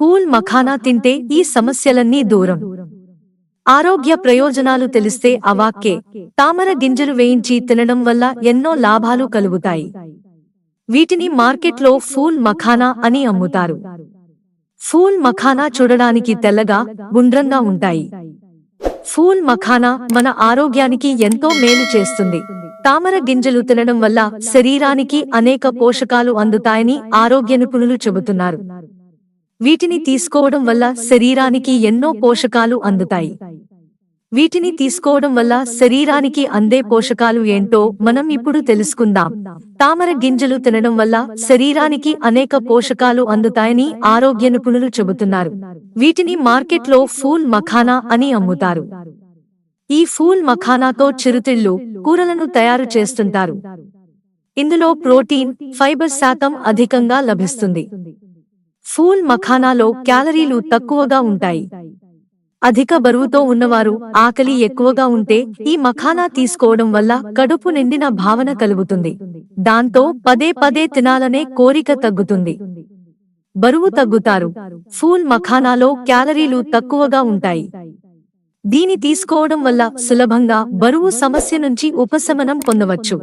Pool makhana తింటే ఈ సమస్యలన్నీ దూరం. ఆరోగ్య ప్రయోజనాలు తెలిస్తే అవాక్కే తామర గింజలు వేయించి తినడం వల్ల ఎన్నో లాభాలు కలుగుతాయి. వీటిని మార్కెట్లో ఫూల్ మఖానా అని అమ్ముతారు. ఫూల్ మఖానా చూడడానికి తెల్లగా గుండ్రంగా ఉంటాయి. ఫూల్ మఖానా మన ఆరోగ్యానికి ఎంతో మేలు చేస్తుంది. తామర గింజలు తినడం వల్ల శరీరానికి అనేక పోషకాలు అందుతాయని ఆరోగ్య నిపుణులు చెబుతున్నారు. వీటిని తీసుకోవడం వల్ల శరీరానికి ఎన్నో పోషకాలు అందుతాయి. వీటిని తీసుకోవడం వల్ల శరీరానికి అందే పోషకాలు ఏంటో మనం ఇప్పుడు తెలుసుకుందాం. తామర గింజలు తినడం వల్ల శరీరానికి అనేక పోషకాలు అందుతాయని ఆరోగ్య నిపుణులు చెబుతున్నారు. వీటిని మార్కెట్లో ఫూల్ మఖానా అని అమ్ముతారు. ఈ ఫూల్ మఖానాతో చిరుతిళ్ళు కూరలను తయారు చేస్తుంటారు. ఇందులో ప్రోటీన్ ఫైబర్ శాతం అధికంగా లభిస్తుంది. ఫూల్ మఖానాలో క్యాలరీలు తక్కువగా ఉంటాయి. అధిక బరువుతో ఉన్నవారు ఆకలి ఎక్కువగా ఉంటే ఈ మఖానా తీసుకోవడం వల్ల కడుపు నిండిన భావన కలుగుతుంది. దాంతో పదే పదే తినాలనే కోరిక తగ్గుతుంది. బరువు తగ్గుతారు. ఫూల్ మఖానాలో క్యాలరీలు తక్కువగా ఉంటాయి. దీని తీసుకోవడం వల్ల సులభంగా బరువు సమస్య నుంచి ఉపశమనం పొందవచ్చు.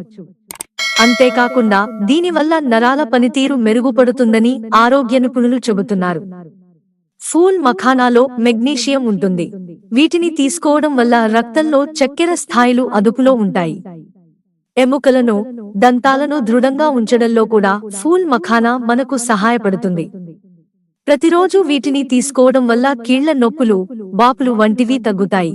అంతేకాకుండా దీనివల్ల నరాల పనితీరు మెరుగుపడుతుందని ఆరోగ్య నిపుణులు చెబుతున్నారు. ఫూల్ మఖానాలో మెగ్నీషియం ఉంటుంది. వీటిని తీసుకోవడం వల్ల రక్తంలో చక్కెర స్థాయిలు అదుపులో ఉంటాయి. ఎముకలను దంతాలను దృఢంగా ఉంచడంలో కూడా ఫూల్ మఖానా మనకు సహాయపడుతుంది. ప్రతిరోజు వీటిని తీసుకోవడం వల్ల కీళ్ళ నొప్పులు వాపులు వంటివి తగ్గుతాయి.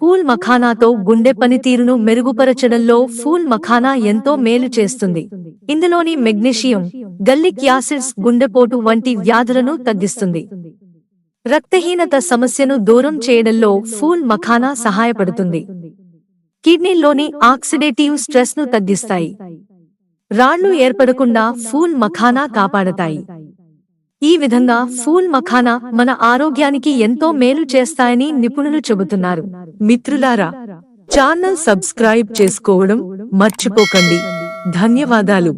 ఫూల్ మఖానాతో గుండె పనితీరును మెరుగుపరచడంలో ఫూల్ మఖానా ఎంతో మేలు చేస్తుంది. ఇందులోని మెగ్నీషియం గల్లిక్ యాసిడ్స్ గుండెపోటు వంటి వ్యాధులను తగ్గిస్తుంది. రక్తహీనత సమస్యను దూరం చేయడంలో ఫూల్ మఖానా సహాయపడుతుంది. కిడ్నీల్లోని ఆక్సిడేటివ్ స్ట్రెస్ను తగ్గిస్తాయి. రాళ్ళు ఏర్పడకుండా ఫూల్ మఖానా కాపాడతాయి. ఈ విధంగా ఫూల్ మఖానా మన ఆరోగ్యానికి ఎంతో మేలు చేస్తాయని నిపుణులు చెబుతున్నారు. మిత్రులారా ఛానల్ సబ్స్క్రైబ్ చేసుకోవడం మర్చిపోకండి. ధన్యవాదాలు.